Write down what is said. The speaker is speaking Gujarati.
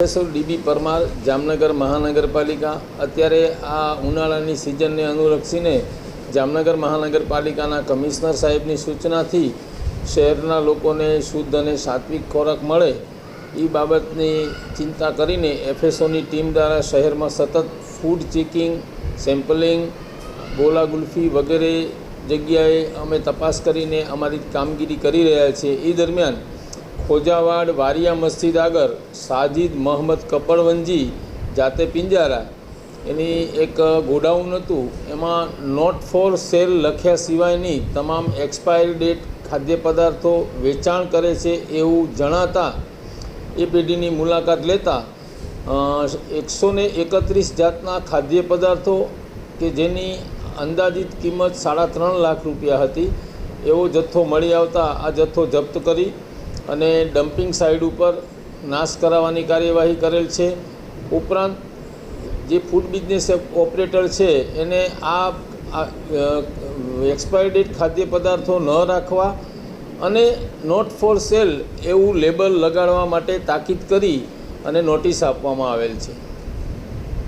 પ્રોફેસર ડીબી પરમાર, જામનગર મહાનગરપાલિકા. અત્યારે આ ઉનાળાની સિઝનને અનુલક્ષીને જામનગર મહાનગરપાલિકાના કમિશનર સાહેબની સૂચનાથી શહેરના લોકોને શુદ્ધ અને સાત્વિક ખોરાક મળે. એ બાબતની ચિંતા કરીને એફએસઓની ટીમ દ્વારા શહેરમાં સતત ફૂડ ચેકિંગ, સેમ્પલિંગ ગોલા ગુલ્ફી વગેરે જગ્યાએ અમે તપાસ કરીને અમારી કામગીરી કરી રહ્યા છીએ. એ દરમિયાન ખોજાવાડ, વારિયા મસ્જિદ આગળ સાજિદ મોહમ્મદ કપડવંજી જાતે પિંજારા. એની એક ગોડાઉન હતું. એમાં નોટ ફોર સેલ લખ્યા સિવાયની તમામ એક્સપાયરી ડેટ ખાદ્ય પદાર્થો વેચાણ કરે છે એવું જણાતા એ પેઢીની મુલાકાત લેતા એકસો ને એકત્રીસ જાતના ખાદ્ય પદાર્થો કે જેની અંદાજિત કિંમત સાડા ત્રણ લાખ રૂપિયા હતી, એવો જથ્થો મળી આવતા આ જથ્થો જપ્ત કરી અને ડમ્પિંગ સાઇડ ઉપર નાશ કરાવવાની કાર્યવાહી કરેલ છે. ઉપરાંત જે ફૂડ બિઝનેસ ઓપરેટર છે, એને આ એક્સપાયર ડેટ ખાદ્ય પદાર્થો ન રાખવા અને નોટ ફોર સેલ એવું લેબલ લગાડવા માટે તાકીદ કરી અને નોટિસ આપવામાં આવેલ છે.